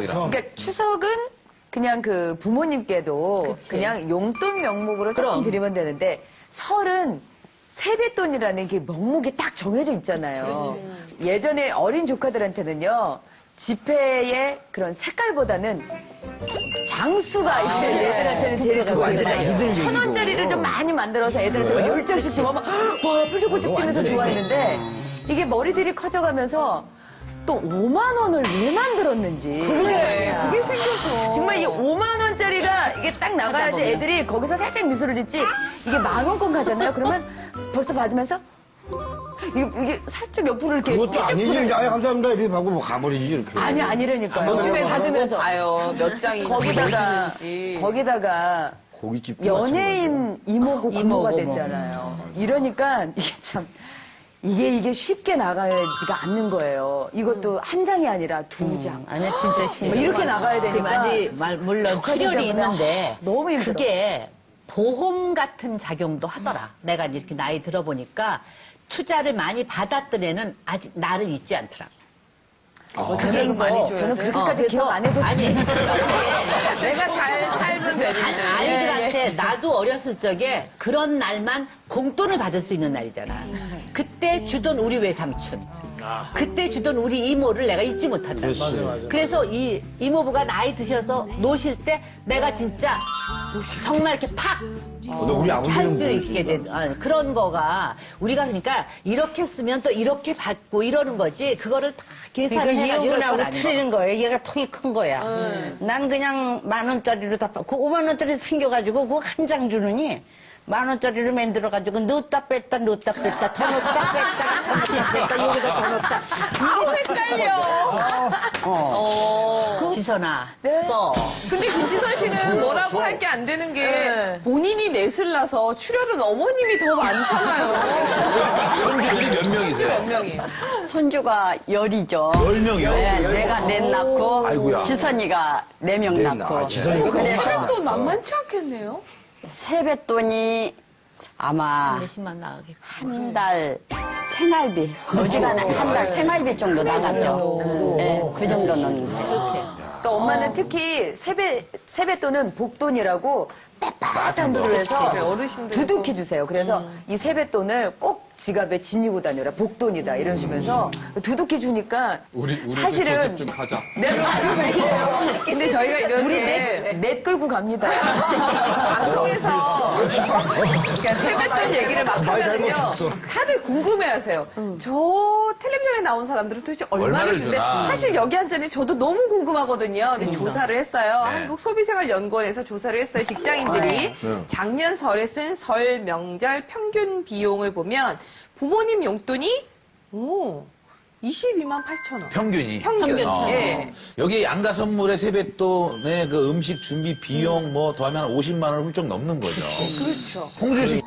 추석이랑. 그러니까 추석은 그냥 그 부모님께도 그냥 용돈 명목으로 조금 그럼. 드리면 되는데 설은 세뱃돈이라는 게 명목이 딱 정해져 있잖아요. 예전에 어린 조카들한테는요. 지폐의 그런 색깔보다는 장수가 있어요. 애들한테는 제일 그거 완전 좋아요. 아이들 천 원짜리를 좀 많이 만들어서 애들한테 막열 장씩 주면 막, 와, 뾰족뾰족 뛰면서 좋아했는데 이게 머리들이 커져가면서 또 5만 원을 왜 만들었는지. 그래, 그게 생겨서. 정말 이 5만 원짜리가 이게 딱 나가야지 애들이 거기서 살짝 미소를 짓지 이게 만 원권 가잖아요. 그러면 벌써 받으면서 이게, 이게 살짝 옆으로 이렇게 그것도 아니지. 아예 감사합니다. 이렇게 하고 뭐 가버리지, 이렇게. 아니 아니라니까요. 요즘에 받으면서 봐요. 몇 장이 거기다가 거기다가 고깃집. 연예인 이모고 이모고, 됐잖아요. 이러니까 이게 참 이게 이게 쉽게 나가지가 않는 거예요. 이것도 한 장이 아니라 두 장. 아니 진짜 뭐 이렇게 나가야 되니까 많이 말 물론 출혈이 있는데 너무 힘들어. 그게 보험 같은 작용도 하더라. 내가 이렇게 나이 들어보니까 투자를 많이 받았던 애는 아직 나를 잊지 않더라. 뭐 그게 저는 뭐 많이 줘야 저는 돼. 그렇게까지 어, 기억 안 해도 아니 내가 잘 살면 되는데. 나도 어렸을 적에 그런 날만 공돈을 받을 수 있는 날이잖아. 음. 그때 주던 우리 외삼촌, 그때 주던 우리 이모를 내가 잊지 못한다. 그래서 이 이모부가 나이 드셔서 노실 때 내가 진짜 정말 이렇게 팍 어, 너 우리 아버지는 할수뭐 있게 된 아, 그런 거가 우리가 그러니까 이렇게 쓰면 또 이렇게 받고 이러는 거지. 그거를 다 그러니까 건 이혼하고 아닌 틀리는 거예요. 얘가 통이 큰 거야. 난 그냥 만 원짜리로 다, 파- 그 5만 원짜리 생겨가지고 그한장 주느니 만 원짜리로 만들어가지고 넣었다 뺐다 넣었다 뺐다 더 넣었다 뺐다 더 넣었다 뺐다 여기다 더 넣었다. 아우, 헷갈려. 어. 지선아 네. 써 근데 김지선 씨는 뭐라고 할 게 안 되는 게 네. 본인이 넷을 낳아서 출혈은 어머님이 더 많잖아요. 형제들이 몇 명이세요? 몇 명이에요? 손주가 열이죠. 열 명이요? 네, 내가 넷 낳고 아이고야. 지선이가 네명 네, 낳고 아, 지선이가 근데 너무 세뱃돈 만만치 않겠네요? 세뱃돈이 아마 몇십만 나가겠고 한 달 생활비 어지간한 한 달 생활비 정도 나갔죠. 네, 그 정도는 그러니까 엄마는 특히 세배 세뱃돈은 복돈이라고 빳빳한 돈을 해서 그래, 어르신들 두둑히 주세요. 그래서 이 세뱃돈을 꼭 지갑에 지니고 다녀라. 복돈이다 이러시면서 두둑히 주니까 우리, 우리 사실은 좀 가자. 네, 맞아요. 근데 저희가 이런 우리 게 넷, 넷 끌고 갑니다. 방송에서 그러니까 세뱃돈 얘기를 막말 하면요. 다들 궁금해하세요. 저 텔레비전에 나온 사람들은 도대체 얼마를 얼마를 주는데 주나. 사실 여기 앉아는 저도 너무 궁금하거든요. 근데 조사를 했어요. 네. 한국소비생활연구원에서 조사를 했어요. 직장인들이 네. 작년 설에 쓴 설 명절 평균 비용을 보면 부모님 용돈이 오 22만 8천 원. 평균이. 평균. 어. 예. 여기 양가 선물의 세뱃돈의 그 음식 준비 비용 뭐 더하면 한 50만 원을 훌쩍 넘는 거죠. 그렇죠. 홍주 씨